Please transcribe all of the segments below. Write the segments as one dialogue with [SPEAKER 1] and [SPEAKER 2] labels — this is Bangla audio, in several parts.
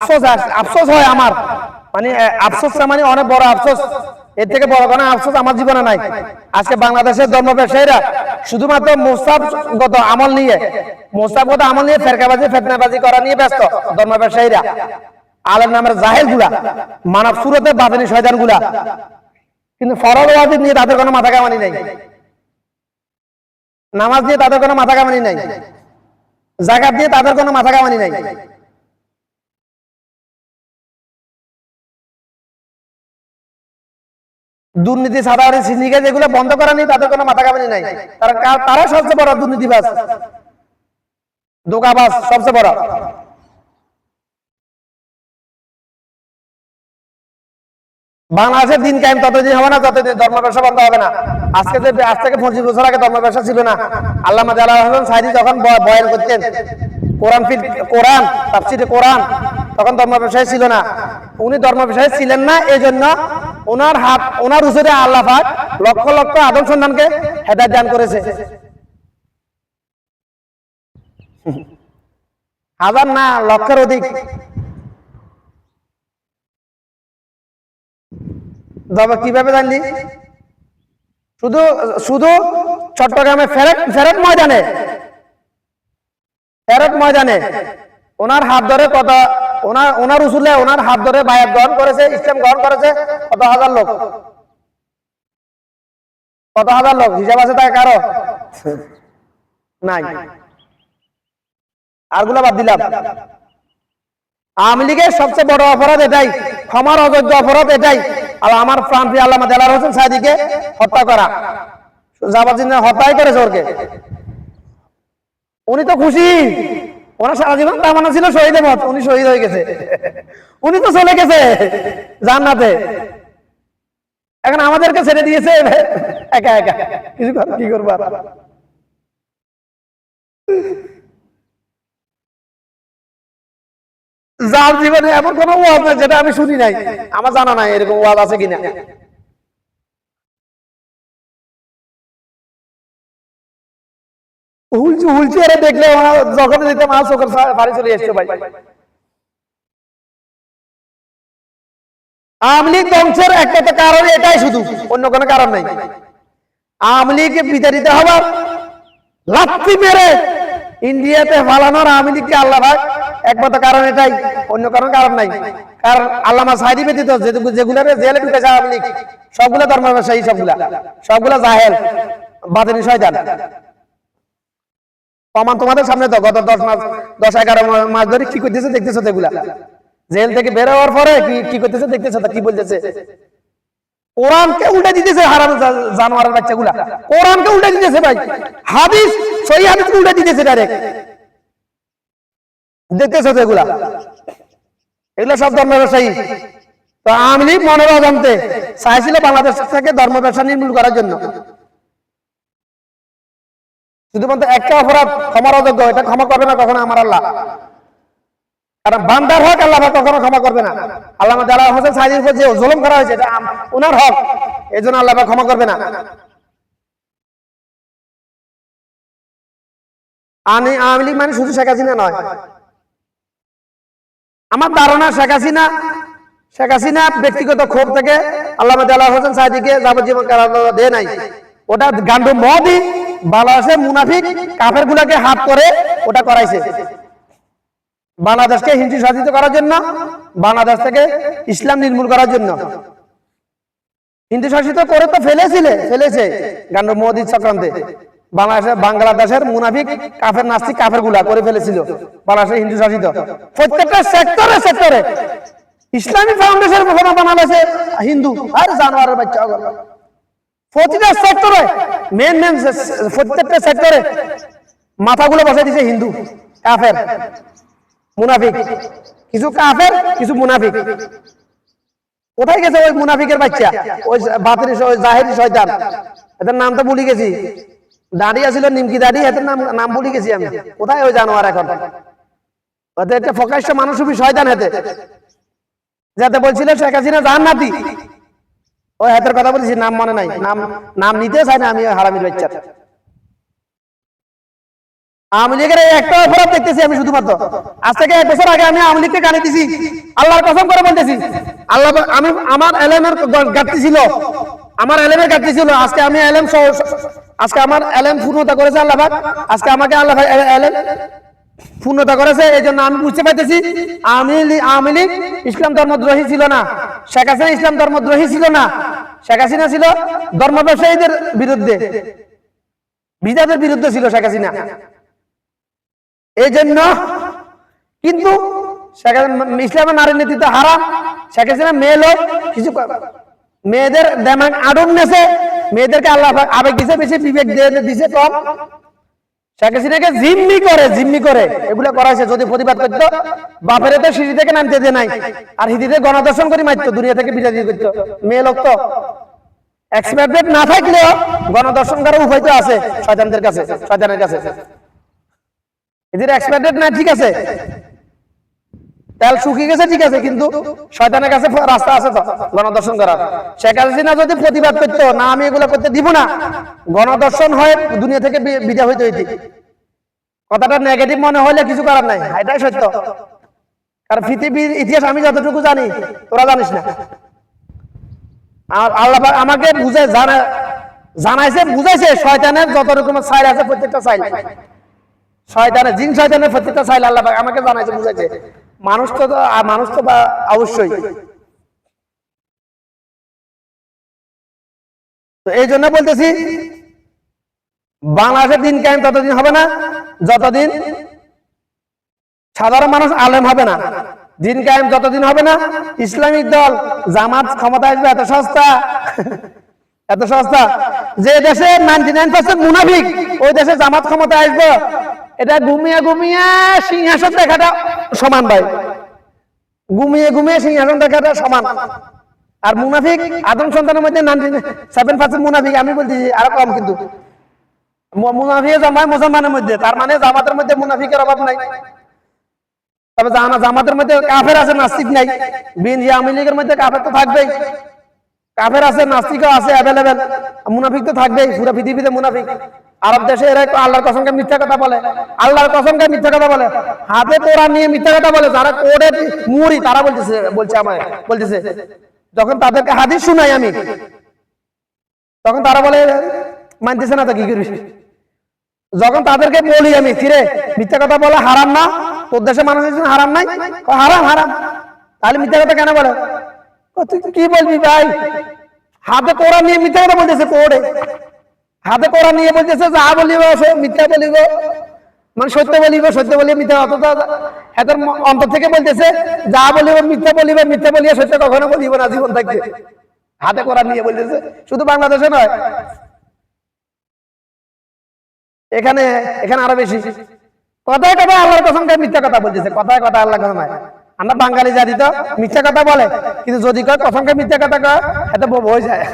[SPEAKER 1] আফসোস আফসোস হয় আমার। মানে আহ, আফসোসটা মানে অনেক বড় আফসোস। এর থেকে বড় কোনো আফসোস আমার জীবনে নাই। আজকে বাংলাদেশের ধর্ম ব্যবসায়ীরা শুধুমাত্র মোস্তাবগত আমল নিয়ে মোস্তাবগত আমল নিয়ে ফেরকাবাজি ফেতনাবাজি করা নিয়ে ব্যস্ত ধর্ম ব্যবসায়ীরা। আলেম নামের জাহেরগুলা মানব সুরতে বাদিনী শয়তানগুলা কিন্তু ওয়াজিব নিয়ে তাদের কোনো মাথা কামানি নেই। নামাজ দিয়ে তাদের কোনো মাথা কামানি নাই। জাকাত দিয়ে তাদের কোনো মাথা কামানি নাই। দুর্নীতি সাধারণ সিন্ডিকেট যেগুলো বন্ধ করা নেই, তাদের কোনো মাথা কামানি নাই। তারা তারা সবচেয়ে বড় দুর্নীতিবাজ। দোকাবাজ সবচেয়ে বড়। বাংলাদেশের দিন ততদিন হবে না ততদিন ধর্ম ব্যবসা বন্ধ হবে না। আজকে যে আজ থেকে পঁচিশ বছর আগে ধর্ম ব্যবসা ছিল না। আল্লাহ জালাল হাসান যখন বয়ান করতেন, কোরআন কোরআন, তাফসিরে কোরআন, তখন ধর্ম ব্যবসায়ী ছিল না। উনি ধর্ম ব্যবসায়ী ছিলেন না এই জন্য ওনার হাত, ওনার উচরে আল্লাহ পাক লক্ষ লক্ষ আদম সন্ধানকে হেদায়ত দান করেছে। হাজার না, লক্ষের অধিক। তবে কীভাবে জানলি? শুধু শুধু চট্টগ্রামে ফেরত ফেরত ময়দানে। ফেরত ময়দানে। ওনার হাত ধরে কত ওনার ওনার উসুলে ওনার হাত ধরে বায়াত গ্রহণ করেছে, ইসলাম গ্রহণ করেছে। কত হাজার লোক? কত হাজার লোক? হিসাব আছে তাই কারও? নাই। আরগুলো বাদ দিলাম। আওয়ামী লীগের সবচেয়ে বড় অপরাধ এটাই, ক্ষমার অযোগ্য অপরাধ এটাই। আর আমার প্রাণ প্রিয় আল্লাহ দেলার হোসেন সাইদিকে হত্যা করা। জাবাজিন হত্যাই করেছে ওরকে। উনি তো খুশি। ওনার সারা জীবন তামানা ছিল শহীদের মত, উনি শহীদ হয়ে গেছে। উনি তো চলে গেছে জান্নাতে। এখন আমাদেরকে ছেড়ে দিয়েছে একা একা। কিছু কি করব যার জীবনে এমন কোন ওয়াজ নাই যেটা আমি শুনি নাই। আমার জানা নাই এরকম ওয়াজ আছে কিনা। হুলচি আরে দেখলে যখন দিতে মা চোখের বাড়ি চলে এসছে ভাই। আওয়ামী লীগ ধ্বংসের একটা তো কারণ এটাই শুধু, অন্য কোনো কারণ নাই। আওয়ামী লীগকে বিতাড়িত হবার লাথি মেরে ইন্ডিয়াতে ফালানোর আওয়ামী লীগকে আল্লাহ ভাগ একমাত্র কারণ এটাই, অন্য কোনো কারণ নাই। কারণ আল্লামা সাইদি ব্যতীত যেগুলো জেলে ঢুকেছে আওয়ামী লীগ সবগুলো ধর্ম ব্যবসায়ী সবগুলা সবগুলা জাহেল বাদিনী শয়তান। প্রমাণ তোমাদের সামনে তো গত দশ মাস, দশ, এগারো মাস ধরে কি করতেছে, দেখতেছো এগুলা। জেল থেকে বের হওয়ার পরে কি কি করতেছে, দেখতেছো কি বলতেছে। কোরআনকে উল্টে দিতেছে হারাম জানোয়ারের বাচ্চাগুলা। কোরআনকে উল্টে দিতেছে ভাই। হাদিস উল্টে দিতেছে ডাইরেক্ট দেখতেছো তো এগুলা। এগুলো সব ধর্ম ব্যবসায়ী। তো আওয়ামী মনের অজান্তে চাইছিল বাংলাদেশ থেকে ধর্ম ব্যবসা নির্মূল করার জন্য। শুধুমাত্র একটা অপরাধ ক্ষমার অযোগ্য, এটা ক্ষমা করবে না কখনো আমার আল্লাহ। কারণ বান্দার হক আল্লাহ কখনো ক্ষমা করবে না। আল্লাহ যারা হোসেন সাইদির যে জুলুম করা হয়েছে, এটা ওনার হক। এই জন্য আল্লাহ ক্ষমা করবে না। আমি আওয়ামী লীগ মানে শুধু শেখ হাসিনা নয়। আমার ধারণা শেখ হাসিনা শেখ হাসিনা ব্যক্তিগত ক্ষোভ থেকে আল্লাহ আল্লাহ হোসেন সাইদিকে যাবজ্জীবন কারাদণ্ড দেয় নাই। ওটা গান্ডু বাংলাদেশের মুনাফিক, কাফের গুলাকে হাত করে ওটা করাইছে। বাংলাদেশকে হিন্দু শাসিত করার জন্য, বাংলাদেশ থেকে ইসলাম নির্মূল করার জন্য। হিন্দু শাসিত করে তো ফেলেছিলে, ফেলেছে গান্ডু মোদির চক্রান্তে। বাংলাদেশের বাংলাদেশের মুনাফিক, কাফের নাস্তিক, কাফেরগুলা করে ফেলেছিল। বাংলাদেশের হিন্দু শাসিত। প্রত্যেকটা সেক্টরে সেক্টরে। ইসলামী ফাউন্ডেশন কখনো বানালেছে হিন্দু আর জানোয়ারের বাচ্চা। প্রতিটা সেক্টরে মেন মেন প্রত্যেকটা সেক্টরে মাথাগুলো দিছে হিন্দু, কাফের, মুনাফিক। কিছু কাফের, কিছু মুনাফিক। কোথায় গেছে ওই মুনাফিকের বাচ্চা? ওই ওই জাহেরি শয়তান। এদের নাম তো গেছি। দাঁড়িয়ে ছিল নিমকি দাঁড়িয়ে, এদের নাম নাম ভুলে গেছি আমি। কোথায় ওই জানোয়ার এখন? ওদের মানুষ শয়তান হেতে যাতে বলছিল শেখ হাসিনা জান্নাতি। ওই হাতের কথা বলেছি নাম মনে নাই। নাম নাম নিতে চাই না, আমি হারামির বাচ্চার আমি আমি আমি আজকে আমি আমার আজকে আল্লাহ করেছে এই জন্য আমি বুঝতে পারতেছি লীগ আওয়ামী লীগ ইসলাম ধর্মদ্রোহী ছিল না। শেখ হাসিনা ইসলাম ধর্মদ্রোহী ছিল না। শেখ হাসিনা ছিল ধর্ম ব্যবসায়ীদের বিরুদ্ধে। বিজাদের বিরুদ্ধে ছিল শেখ হাসিনা। এই জন্য কিন্তু ইসলামের নারী নেতৃত্ব হারাম। শেখ হাসিনা মেয়ে লোক, কিছু মেয়েদের দেমাগ আডন নেছে। মেয়েদেরকে আল্লাহ আবেগ দিছে, বেশি বিবেক দিয়ে দিছে কম। শেখ হাসিনাকে জিম্মি করে জিম্মি করে। এগুলো যদি প্রতিবাদ করতো, বাপের তো সিঁড়ি থেকে নামতে দিয়ে নাই। আর হিদিতে গণদর্শন করে মারতো, দুনিয়া থেকে বিদায় দিয়ে করতো মেয়ে লোক তো এক্সপার্টেড না থাকলেও গণদর্শন করার উপায় তো আছে, শয়তানদের কাছে, শয়তানের কাছে। না, ঠিক আছে। তেল শুকিয়ে গেছে, ঠিক আছে, কিন্তু শয়তানের কাছে রাস্তা আছে তো গণদর্শন করার। শেখ হাসিনা যদি প্রতিবাদ করতো, না আমি এগুলো করতে দিব না। গণদর্শন হয়ে, দুনিয়া থেকে বিদায় হইতে হইতে। কথাটা নেগেটিভ মনে হলে কিছু করার নাই, এটাই সত্য। কারণ পৃথিবীর ইতিহাস আমি যতটুকু জানি, তোরা জানিস না। আর আল্লাহ আমাকে বুঝে জানা জানাইছে, বুঝাইছে, শয়তানের যত রকমের সাইল আছে, প্রত্যেকটা সাইল। শয়তানের জিন শয়তানের প্রত্যেকটা সাইল আল্লাহ আমাকে জানাইছে, বুঝাইছে। মানুষ তো মানুষ তো বা অবশ্যই। এই জন্য বলতেছি, বাংলাদেশের দিন কায়েম ততদিন হবে না, যতদিন সাধারণ মানুষ আলেম হবে না। দিন কায়েম যতদিন হবে না, ইসলামিক দল জামাত ক্ষমতা আসবে, এত সস্তা। এত সস্তা। যে দেশে নাইনটি নাইন পার্সেন্ট মুনাফিক, ওই দেশে জামাত ক্ষমতা আসবে। এটা ঘুমিয়ে ঘুমিয়ে সিংহাসন দেখাটা সমান ভাই। ঘুমিয়ে ঘুমিয়ে সিংহাসন দেখাটা সমান। আর মুনাফিক, আদম সন্তানের মধ্যে সেভেন পার্সেন্ট মুনাফিক, আমি বলতেছি আরও কম কিন্তু। মুনাফিক জামায় মুসলমানের মধ্যে, তার মানে জামাতের মধ্যে মুনাফিকের অভাব নাই। তবে জামাতের মধ্যে কাফের আছে, নাস্তিক নাই। বিএনজি আওয়ামী লীগের মধ্যে কাফের তো থাকবেই। কাফের আছে, নাস্তিকও আছে অ্যাভেলেবেল মুনাফিক তো থাকবেই, পুরো পৃথিবীতে মুনাফিক। আরব দেশে এরা একটু আল্লাহর কসমকে মিথ্যা কথা বলে। আল্লাহর কসমকে মিথ্যা কথা বলে। হাতে কোরআন নিয়ে মিথ্যা কথা বলে। যারা কোরে মুড়ি, তারা বলতেছে, বলছে আমায়, বলতেছে। যখন তাদেরকে হাদিস শুনাই আমি, তখন তারা বলে, মানতেছে না তো, কি করবি? যখন তাদেরকে বলি আমি ফিরে মিথ্যা কথা বলে হারাম না? তোর দেশে মানুষের জন্য হারাম নাই? হারাম হারাম। তাহলে মিথ্যা কথা কেন বলে? তুই কি বলবি ভাই? হাতে কোরআন নিয়ে মিথ্যা কথা বলতেছে কোড়ে। হাতে কোরআন নিয়ে বলতেছে যা বলিব মিথ্যা বলিব। মানে সত্য বলিব সত্য বলিব, মিথ্যা অত এত অন্তর থেকে বলতেছে যা বলিব, মিথ্যা বলিব, মিথ্যা বলিয়ে সত্য কখনো বলিব না, জীবন থাকবে। হাতে কোরআন নিয়ে বলতেছে, শুধু বাংলাদেশে নয়, এখানে এখানে আরও বেশি। কথায় কথা আল্লাহর কসম খায় মিথ্যা কথা বলতেছে, কথায় কথা আল্লাহ কসম খায়। আমরা বাঙালি জাতি তো মিথ্যা কথা বলে, কিন্তু যদি কয় কসম খায় মিথ্যা কথা কয়, এত বউ হয়ে যায়।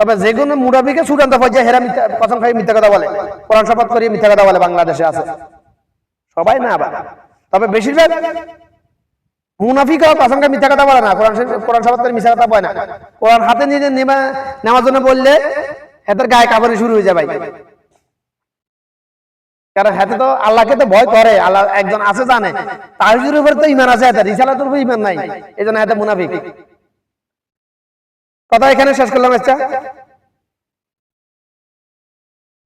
[SPEAKER 1] তবে যে কোনো মুরাবিকে চূড়ান্ত পর্যায়ে হেরা মিথ্যা খাই মিথ্যা কথা বলে, কোরআন শপথ করিয়ে মিথ্যা কথা বলে, বাংলাদেশে আছে। সবাই না আবার। তবে বেশিরভাগ মুনাফিক কসম খাই মিথ্যা কথা বলে না, কোরআন কোরআন শপথ করে মিথ্যা কথা বলে না। কোরআন হাতে নিয়ে নেওয়ার জন্য বললে গায়ে কাপড়ে শুরু হয়ে যায় ভাই। কারণ হাতে তো আল্লাহকে তো ভয় করে, আল্লাহ একজন আছে জানে। তাহিজুর উপরে তো ইমান আছে, হাতে রিসালাতের উপর ইমান নাই। এই জন্য হাতে মুনাফিক। কথা এখানে শেষ করলাম আচ্ছা?